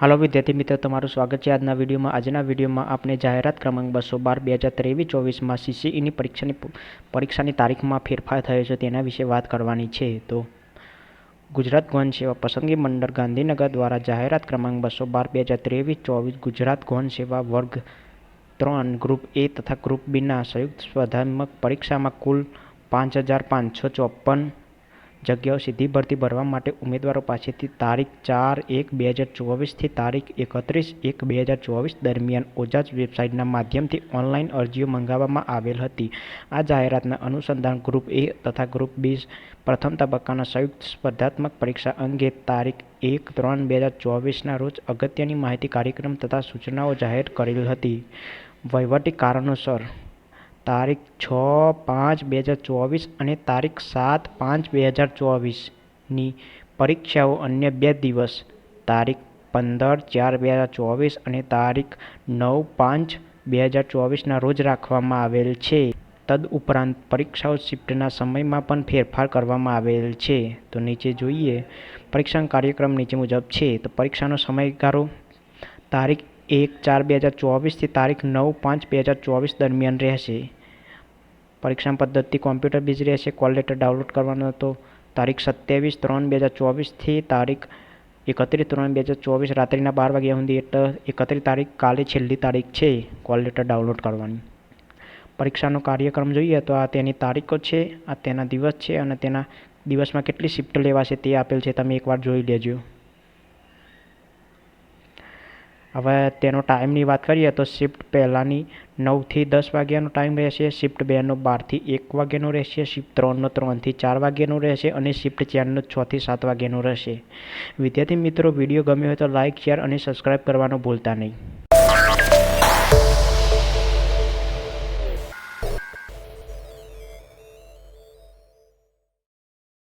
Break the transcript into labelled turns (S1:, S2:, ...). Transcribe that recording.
S1: હાલો વિદ્યાર્થી મિત્રો, તમારું સ્વાગત છે આજના વિડીયોમાં. આજના વિડીયોમાં આપણે જાહેરાત ક્રમાંક બસો બાર, બે હજાર ત્રેવીસ, ચોવીસમાં સીસીઈની પરીક્ષાની પરીક્ષાની તારીખમાં ફેરફાર થયો છે તેના વિશે વાત કરવાની છે. તો ગુજરાત ગૌણ સેવા પસંદગી મંડળ ગાંધીનગર દ્વારા જાહેરાત ક્રમાંક બસો બાર, બે હજાર ત્રેવીસ, ચોવીસ ગુજરાત ગૌણ સેવા વર્ગ ત્રણ, ગ્રુપ એ તથા ગ્રુપ બીના સંયુક્ત સ્પર્ધાત્મક પરીક્ષામાં કુલ પાંચ હજાર પાંચસો ચોપન જગ્યાઓ સીધી ભરતી ભરવા માટે ઉમેદવારો પાસેથી તારીખ ચાર એક બે હજાર ચોવીસથી તારીખ એકત્રીસ એક બે હજાર ચોવીસ દરમિયાન ઓજાજ વેબસાઇટના માધ્યમથી ઓનલાઈન અરજીઓ મંગાવવામાં આવેલ હતી. આ જાહેરાતના અનુસંધાન ગ્રુપ એ તથા ગ્રુપ બી પ્રથમ તબક્કાના સંયુક્ત સ્પર્ધાત્મક પરીક્ષા અંગે તારીખ એક ત્રણ બે હજાર ચોવીસના રોજ અગત્યની માહિતી કાર્યક્રમ તથા સૂચનાઓ જાહેર કરેલ હતી. વહીવટી કારણોસર તારીખ છ પાંચ બે હજાર ચોવીસ અને તારીખ સાત પાંચ બે હજાર ચોવીસની પરીક્ષાઓ અન્ય બે દિવસ. તારીખ પંદર ચાર બે હજાર ચોવીસ અને તારીખ નવ પાંચ બે હજાર ચોવીસના રોજ રાખવામાં આવેલ છે. તદઉપરાંત પરીક્ષાઓ શિફ્ટના સમયમાં પણ ફેરફાર કરવામાં આવેલ છે. તો નીચે જોઈએ પરીક્ષા કાર્યક્રમ નીચે મુજબ છે. તો પરીક્ષાનો સમયગાળો, તારીખ એક ચાર બે હજાર ચોવીસથી તારીખ નવ પાંચ બે હજાર ચોવીસ દરમિયાન રહેશે. પરીક્ષા પદ્ધતિ કોમ્પ્યુટર બેઝ રહેશે, કોલ લેટર ડાઉનલોડ કરવાનો હતો. તારીખ સત્યાવીસ ત્રણ બે હજાર ચોવીસથી તારીખ એકત્રીસ ત્રણ બે હજાર ચોવીસ રાત્રિના બાર વાગ્યા સુધી, એટલે એકત્રીસ તારીખ કાલે છેલ્લી તારીખ છે કોલ લેટર ડાઉનલોડ કરવાની. પરીક્ષાનો કાર્યક્રમ જોઈએ તો આ તેની તારીખો છે, આ તેના દિવસ છે અને તેના દિવસમાં કેટલી શિફ્ટ લેવાશે તે આપેલ છે, તમે એકવાર જોઈ લેજો. હવે તેનો ટાઈમની વાત કરીએ તો શિફ્ટ પહેલાંની નવથી દસ વાગ્યાનો ટાઈમ રહેશે શિફ્ટ બેનો બારથી એક વાગ્યાનો રહેશે શિફ્ટ ત્રણનો ત્રણથી ચાર વાગ્યાનો રહેશે અને શિફ્ટ ચારનો છથી સાત વાગ્યાનો રહેશે. વિદ્યાર્થી મિત્રો, વીડિયો ગમ્યો હોય તો લાઇક શેર અને સબસ્ક્રાઈબ કરવાનું ભૂલતા નહીં.